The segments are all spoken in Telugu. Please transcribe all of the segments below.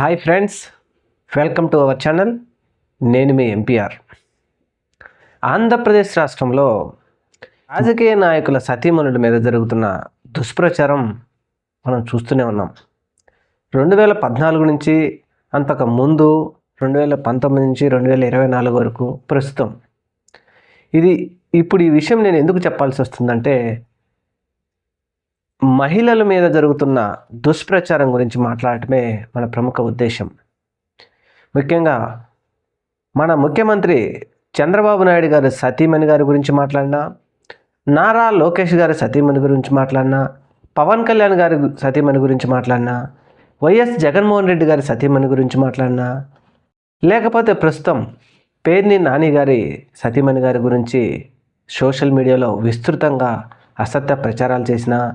Hi friends welcome to our channel. నేను మీ ఎంపీఆర్ ఆంధ్రప్రదేశ్ రాష్ట్రంలో రాజకీయ నాయకుల సతీమణుల మీద జరుగుతున్న దుష్ప్రచారం మనం చూస్తూనే ఉన్నాం. రెండు వేల పద్నాలుగు నుంచి అంతకు ముందు రెండు వేల పంతొమ్మిది నుంచి రెండు వేల ఇరవై నాలుగు వరకు ప్రస్తుతం. ఇది ఇప్పుడు ఈ విషయం నేను ఎందుకు చెప్పాల్సి వస్తుందంటే మహిళల మీద జరుగుతున్న దుష్ప్రచారం గురించి మాట్లాడటమే మన ప్రముఖ ఉద్దేశం. ముఖ్యంగా మన ముఖ్యమంత్రి చంద్రబాబు నాయుడు గారు సతీమణి గారి గురించి మాట్లాడినా నారా లోకేష్ గారి సతీమణి గురించి మాట్లాడినా పవన్ కళ్యాణ్ గారి సతీమణి గురించి మాట్లాడినా వైఎస్ జగన్మోహన్ రెడ్డి గారి సతీమణి గురించి మాట్లాడినా లేకపోతే ప్రస్తుతం పేర్ని నాని గారి సతీమణి గారి గురించి సోషల్ మీడియాలో విస్తృతంగా అసత్య ప్రచారాలు చేసిన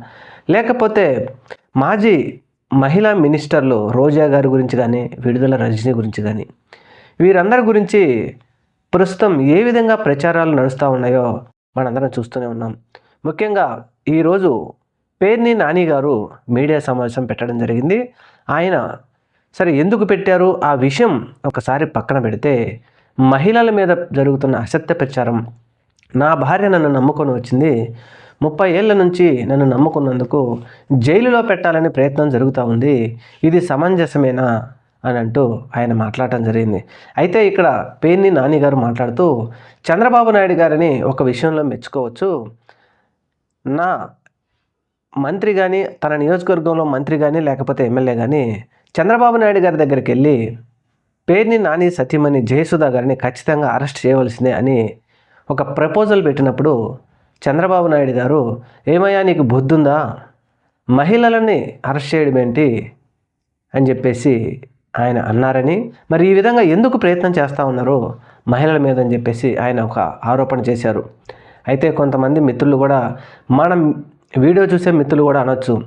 లేకపోతే మాజీ మహిళా మినిస్టర్లు రోజా గారి గురించి కానీ విడుదల రజనీ గురించి కానీ వీరందరి గురించి ప్రస్తుతం ఏ విధంగా ప్రచారాలు నడుస్తూ ఉన్నాయో మనందరం చూస్తూనే ఉన్నాం. ముఖ్యంగా ఈరోజు పేర్ని నాని గారు మీడియా సమావేశం పెట్టడం జరిగింది. ఆయన సరే ఎందుకు పెట్టారు? ఆ విషయం ఒకసారి పక్కన పెడితే మహిళల మీద జరుగుతున్న అసత్య ప్రచారం నా భార్య నన్ను నమ్ముకొని వచ్చింది. ముప్పై ఏళ్ళ నుంచి నన్ను నమ్ముకున్నందుకు జైలులో పెట్టాలని ప్రయత్నం జరుగుతూ ఉంది. ఇది సమంజసమేనా? అని అంటూ ఆయన మాట్లాడటం జరిగింది. అయితే ఇక్కడ పేర్ని నాని గారు మాట్లాడుతూ చంద్రబాబు నాయుడు గారిని ఒక విషయంలో మెచ్చుకోవచ్చు. నా మంత్రి కానీ తన నియోజకవర్గంలో మంత్రి కానీ లేకపోతే ఎమ్మెల్యే కానీ చంద్రబాబు నాయుడు గారి దగ్గరికి వెళ్ళి పేర్ని నాని సతీమణి జయసుధా గారిని ఖచ్చితంగా అరెస్ట్ చేయవలసిందే అని ఒక ప్రపోజల్ పెట్టినప్పుడు చంద్రబాబు నాయుడు గారు ఏమయ్యా నీకు బుద్ధుందా మహిళలని అరెస్ట్ చేయడం ఏంటి? అని చెప్పేసి ఆయన అన్నారని మరి ఈ విధంగా ఎందుకు ప్రయత్నం చేస్తూ ఉన్నారు? మహిళల మీద అని చెప్పేసి ఆయన ఒక ఆరోపణ చేశారు. అయితే కొంతమంది మిత్రులు కూడా మనం వీడియో చూసే మిత్రులు కూడా అనొచ్చు.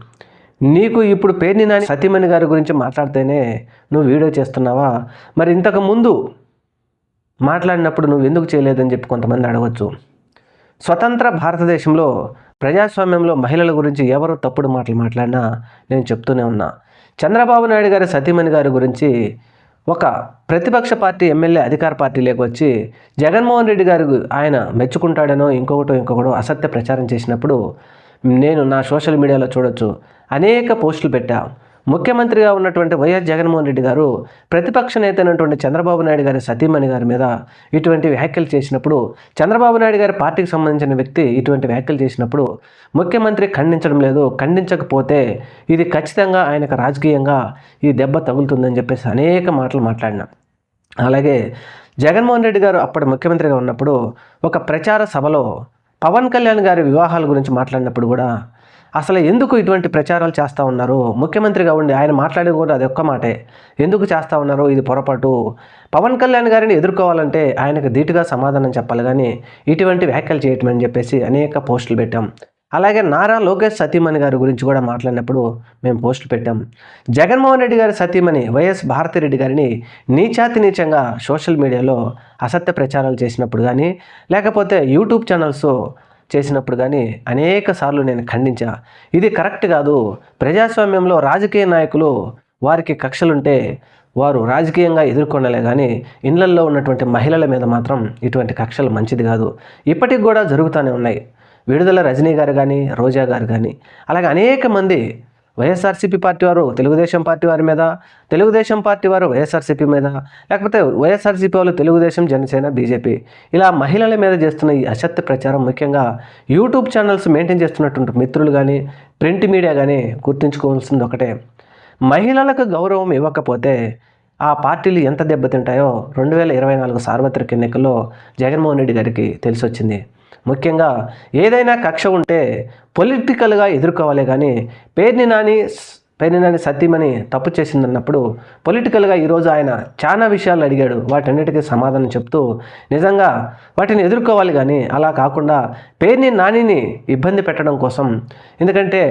నీకు ఇప్పుడు పేర్ని నాని సతీమణి గారి గురించి మాట్లాడితేనే నువ్వు వీడియో చేస్తున్నావా? మరి ఇంతకు ముందు మాట్లాడినప్పుడు నువ్వు ఎందుకు చేయలేదని చెప్పి కొంతమంది అడగవచ్చు స్వతంత్ర భారతదేశంలో ప్రజాస్వామ్యంలో మహిళల గురించి ఎవరు తప్పుడు మాటలు మాట్లాడినా నేను చెప్తూనే ఉన్నా. చంద్రబాబు నాయుడు గారి సతీమణి గారి గురించి ఒక ప్రతిపక్ష పార్టీ ఎమ్మెల్యే అధికార పార్టీలోకి వచ్చి జగన్మోహన్ రెడ్డి గారు ఆయన మెచ్చుకుంటాడనో ఇంకొకటో ఇంకొకటో అసత్య ప్రచారం చేసినప్పుడు నేను నా సోషల్ మీడియాలో చూడొచ్చు. అనేక పోస్టులు పెట్టా. ముఖ్యమంత్రిగా ఉన్నటువంటి వైఎస్ జగన్మోహన్ రెడ్డి గారు ప్రతిపక్ష నేత అయినటువంటి చంద్రబాబు నాయుడు గారి సతీమణి గారి మీద ఇటువంటి వ్యాఖ్యలు చేసినప్పుడు చంద్రబాబు నాయుడు గారి పార్టీకి సంబంధించిన వ్యక్తి ఇటువంటి వ్యాఖ్యలు చేసినప్పుడు ముఖ్యమంత్రి ఖండించడం లేదు ఖండించకపోతే ఇది ఖచ్చితంగా ఆయనకు రాజకీయంగా ఈ దెబ్బ తగులుతుందని చెప్పేసి అనేక మాటలు మాట్లాడినా. అలాగే జగన్మోహన్ రెడ్డి గారు అప్పటి ముఖ్యమంత్రిగా ఉన్నప్పుడు ఒక ప్రచార సభలో పవన్ కళ్యాణ్ గారి వివాహాల గురించి మాట్లాడినప్పుడు కూడా అసలు ఎందుకు ఇటువంటి ప్రచారాలు చేస్తూ ఉన్నారు? ముఖ్యమంత్రిగా ఉండి ఆయన మాట్లాడేది కూడా అది ఒక్క మాటే. ఎందుకు చేస్తూ ఉన్నారు? ఇది పొరపాటు. పవన్ కళ్యాణ్ గారిని ఎదుర్కోవాలంటే ఆయనకు ధీటుగా సమాధానం చెప్పాలి. కానీ ఇటువంటి వ్యాఖ్యలు చేయటం అని చెప్పేసి అనేక పోస్టులు పెట్టాం. అలాగే నారా లోకేష్ సతీమణి గారి గురించి కూడా మాట్లాడినప్పుడు మేము పోస్టులు పెట్టాం. జగన్మోహన్ రెడ్డి గారి సతీమణి వైఎస్ భారతిరెడ్డి గారిని నీచాతి నీచంగా సోషల్ మీడియాలో అసత్య ప్రచారాలు చేసినప్పుడు కానీ లేకపోతే యూట్యూబ్ ఛానల్స్ చేసినప్పుడు కానీ అనేక సార్లు నేను ఖండించా. ఇది కరెక్ట్ కాదు. ప్రజాస్వామ్యంలో రాజకీయ నాయకులు వారికి కక్షలుంటే వారు రాజకీయంగా ఎదుర్కొనలే కానీ ఇళ్ళల్లో ఉన్నటువంటి మహిళల మీద మాత్రం ఇటువంటి కక్షలు మంచిది కాదు. ఇప్పటికి కూడా జరుగుతూనే ఉన్నాయి. విడుదల రజనీ గారు కానీ రోజా గారు కానీ అలాగే అనేక మంది వైఎస్ఆర్సీపీ పార్టీ వారు తెలుగుదేశం పార్టీ వారి మీద తెలుగుదేశం పార్టీ వారు వైఎస్ఆర్సీపీ మీద లేకపోతే వైఎస్ఆర్సీపీ వాళ్ళు తెలుగుదేశం జనసేన బీజేపీ ఇలా మహిళల మీద చేస్తున్న ఈ అసత్య ప్రచారం ముఖ్యంగా యూట్యూబ్ ఛానల్స్ మెయింటైన్ చేస్తున్నటువంటి మిత్రులు కానీ ప్రింట్ మీడియా కానీ గుర్తుంచుకోవాల్సింది ఒకటే. మహిళలకు గౌరవం ఇవ్వకపోతే ఆ పార్టీలు ఎంత దెబ్బతింటాయో రెండు వేల ఇరవై నాలుగు సార్వత్రిక ఎన్నికల్లో జగన్మోహన్ రెడ్డి గారికి తెలిసొచ్చింది. ముఖ్యంగా ఏదైనా కక్ష ఉంటే పొలిటికల్గా ఎదుర్కోవాలి కానీ పేర్ని నాని పేర్ని నాని సత్యమని తప్పు చేసిందన్నప్పుడు పొలిటికల్గా ఈరోజు ఆయన చాలా విషయాలు అడిగాడు. వాటన్నిటికీ సమాధానం చెప్తూ నిజంగా వాటిని ఎదుర్కోవాలి కానీ అలా కాకుండా పేర్ని నానిని ఇబ్బంది పెట్టడం కోసం ఎందుకంటే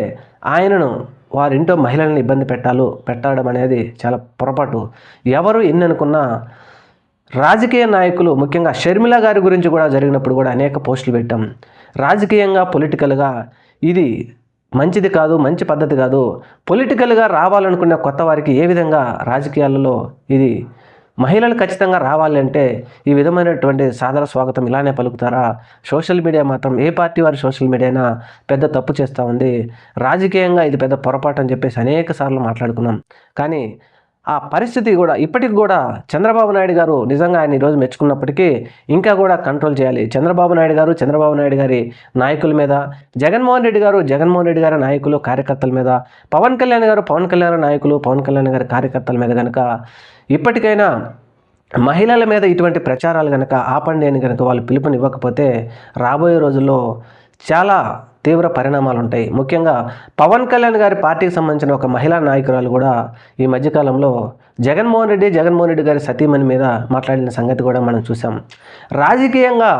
ఆయనను వారింటో మహిళలను ఇబ్బంది పెట్టాలు పెట్టడం అనేది చాలా పొరపాటు. ఎవరు ఎన్ని అనుకున్నా రాజకీయ నాయకులు ముఖ్యంగా షర్మిల గారి గురించి కూడా జరిగినప్పుడు కూడా అనేక పోస్టులు పెట్టాం. రాజకీయంగా పొలిటికల్గా ఇది మంచిది కాదు మంచి పద్ధతి కాదు. పొలిటికల్గా రావాలనుకునే కొత్త వారికి ఏ విధంగా రాజకీయాలలో ఇది మహిళలు ఖచ్చితంగా రావాలంటే ఈ విధమైనటువంటి సాదర స్వాగతం ఇలానే పలుకుతారా? సోషల్ మీడియా మాత్రం ఏ పార్టీ వారి సోషల్ మీడియానా పెద్ద తప్పు చేస్తూ ఉంది. రాజకీయంగా ఇది పెద్ద పొరపాటు అని చెప్పేసి అనేక సార్లు మాట్లాడుకున్నాం. కానీ ఆ పరిస్థితి కూడా ఇప్పటికి కూడా చంద్రబాబు నాయుడు గారు నిజంగా ఆయన ఈరోజు మెచ్చుకున్నప్పటికీ ఇంకా కూడా కంట్రోల్ చేయాలి. చంద్రబాబు నాయుడు గారు చంద్రబాబు నాయుడు గారి నాయకుల మీద జగన్మోహన్ రెడ్డి గారు జగన్మోహన్ రెడ్డి గారి నాయకులు కార్యకర్తల మీద పవన్ కళ్యాణ్ గారు పవన్ కళ్యాణ్ నాయకులు పవన్ కళ్యాణ్ గారి కార్యకర్తల మీద కనుక ఇప్పటికైనా మహిళల మీద ఇటువంటి ప్రచారాలు కనుక ఆపండి అని కనుక వాళ్ళు పిలుపునివ్వకపోతే రాబోయే రోజుల్లో చాలా తీవ్ర పరిణామాలు ఉంటాయి ముఖ్యంగా పవన్ కళ్యాణ్ గారి పార్టీకి సంబంధించిన ఒక మహిళా నాయకురాలు కూడా ఈ మధ్యకాలంలో జగన్మోహన్ రెడ్డి జగన్మోహన్ రెడ్డి గారి సతీమణి మీద మాట్లాడిన సంగతి కూడా మనం చూసాం రాజకీయంగా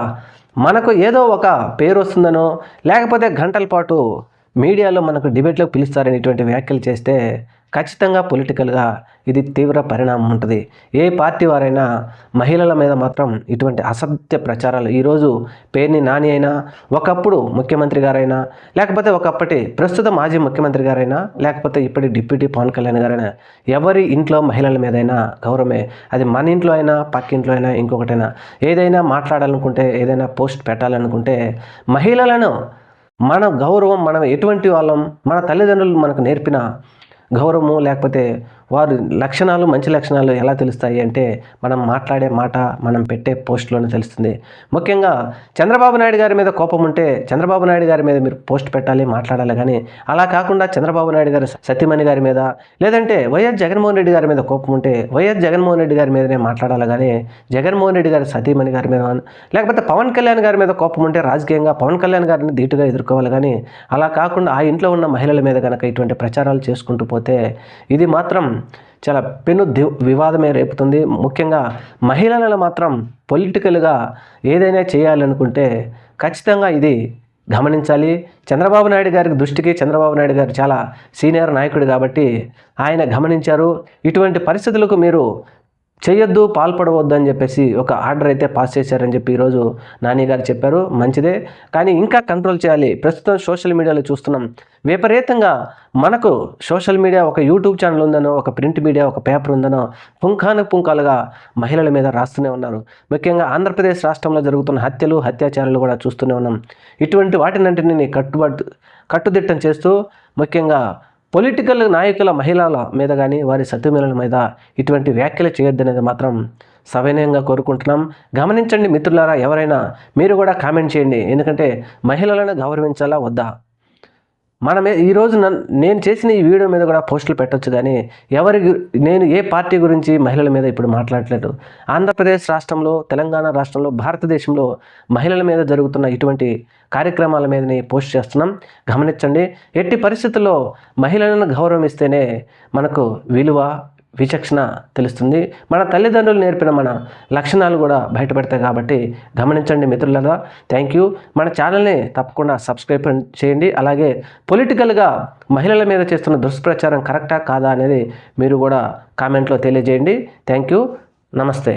మనకు ఏదో ఒక పేరు వస్తుందనో లేకపోతే గంటల పాటు మీడియాలో మనకు డిబేట్లో పిలుస్తారని ఇటువంటి వ్యాఖ్యలు చేస్తే ఖచ్చితంగా పొలిటికల్గా ఇది తీవ్ర పరిణామం ఉంటుంది. ఏ పార్టీ వారైనా మహిళల మీద మాత్రం ఇటువంటి అసత్య ప్రచారాలు ఈరోజు పేర్ని నాని అయినా ఒకప్పుడు ముఖ్యమంత్రి గారైనా లేకపోతే ఒకప్పటి ప్రస్తుత మాజీ ముఖ్యమంత్రి గారైనా లేకపోతే ఇప్పటి డిప్యూటీ పవన్ కళ్యాణ్ గారైనా ఎవరి ఇంట్లో మహిళల మీదైనా గౌరవమే. అది మన ఇంట్లో అయినా పక్కింట్లో అయినా ఇంకొకటైనా. ఏదైనా మాట్లాడాలనుకుంటే ఏదైనా పోస్ట్ పెట్టాలనుకుంటే మహిళలను మన గౌరవం మనం ఎటువంటి వాళ్ళం మన తల్లిదండ్రులు మనకు నేర్పిన గౌరవము లేకపోతే వారి లక్షణాలు మంచి లక్షణాలు ఎలా తెలుస్తాయి అంటే మనం మాట్లాడే మాట మనం పెట్టే పోస్ట్లోనే తెలుస్తుంది. ముఖ్యంగా చంద్రబాబు నాయుడు గారి మీద కోపం ఉంటే చంద్రబాబు నాయుడు గారి మీద మీరు పోస్ట్ పెట్టాలి మాట్లాడాలి కానీ అలా కాకుండా చంద్రబాబు నాయుడు గారి సత్యమణి గారి మీద లేదంటే వైఎస్ జగన్మోహన్ రెడ్డి గారి మీద కోపం ఉంటే వైఎస్ జగన్మోహన్ రెడ్డి గారి మీదనే మాట్లాడాలి కానీ జగన్మోహన్ రెడ్డి గారి సతీమణి గారి మీద లేకపోతే పవన్ కళ్యాణ్ గారి మీద కోపం ఉంటే రాజకీయంగా పవన్ కళ్యాణ్ గారిని ధీటుగా ఎదుర్కోవాలి కానీ అలా కాకుండా ఆ ఇంట్లో ఉన్న మహిళల మీద కనుక ఇటువంటి ప్రచారాలు చేసుకుంటూ పోతే ఇది మాత్రం చాలా పెను వివాదమే రేపుతుంది. ముఖ్యంగా మహిళలను మాత్రం పొలిటికల్గా ఏదైనా చేయాలనుకుంటే ఖచ్చితంగా ఇది గమనించాలి. చంద్రబాబు నాయుడు గారి దృష్టికి చంద్రబాబు నాయుడు గారు చాలా సీనియర్ నాయకుడు కాబట్టి ఆయన గమనించారు. ఇటువంటి పరిస్థితులకు మీరు చేయొద్దు పాల్పడవద్దు అని చెప్పేసి ఒక ఆర్డర్ అయితే పాస్ చేశారని చెప్పి ఈరోజు నాని గారు చెప్పారు. మంచిదే. కానీ ఇంకా కంట్రోల్ చేయాలి. ప్రస్తుతం సోషల్ మీడియాలో చూస్తున్నాం. విపరీతంగా మనకు సోషల్ మీడియా ఒక యూట్యూబ్ ఛానల్ ఉందనో ఒక ప్రింట్ మీడియా ఒక పేపర్ ఉందనో పుంఖాను పుంఖాలుగా మహిళల మీద రాస్తూనే ఉన్నారు. ముఖ్యంగా ఆంధ్రప్రదేశ్ రాష్ట్రంలో జరుగుతున్న హత్యలు అత్యాచారాలు కూడా చూస్తూనే ఉన్నాం. ఇటువంటి వాటినంటిని కట్టుబడి కట్టుదిట్టం చేస్తూ ముఖ్యంగా పొలిటికల్ నాయకుల మహిళల మీద కానీ వారి సతీమణుల మీద ఇటువంటి వ్యాఖ్యలు చేయొద్దనేది మాత్రం సవినయంగా కోరుకుంటున్నాం. గమనించండి మిత్రులారా ఎవరైనా మీరు కూడా కామెంట్ చేయండి. ఎందుకంటే మహిళలను గౌరవించాలా వద్దా? మనమే ఈరోజు నేను చేసిన ఈ వీడియో మీద కూడా పోస్టులు పెట్టొచ్చు కానీ ఎవరి నేను ఏ పార్టీ గురించి మహిళల మీద ఇప్పుడు మాట్లాడలేదు. ఆంధ్రప్రదేశ్ రాష్ట్రంలో తెలంగాణ రాష్ట్రంలో భారతదేశంలో మహిళల మీద జరుగుతున్న ఇటువంటి కార్యక్రమాల మీదనే పోస్ట్ చేస్తున్నాం. గమనించండి ఎట్టి పరిస్థితుల్లో మహిళలను గౌరవం ఇస్తేనే మనకు విలువ విచక్షణ తెలుస్తుంది. మన తల్లిదండ్రులు నేర్పిన మన లక్షణాలు కూడా బయటపడతాయి కాబట్టి గమనించండి మిత్రులరా. థ్యాంక్ యూ మన ఛానల్ని తప్పకుండా సబ్స్క్రైబ్ చేయండి అలాగే పొలిటికల్గా మహిళల మీద చేస్తున్న దుష్ప్రచారం కరెక్టా కాదా అనేది మీరు కూడా కామెంట్లో తెలియజేయండి. థ్యాంక్ యూ నమస్తే.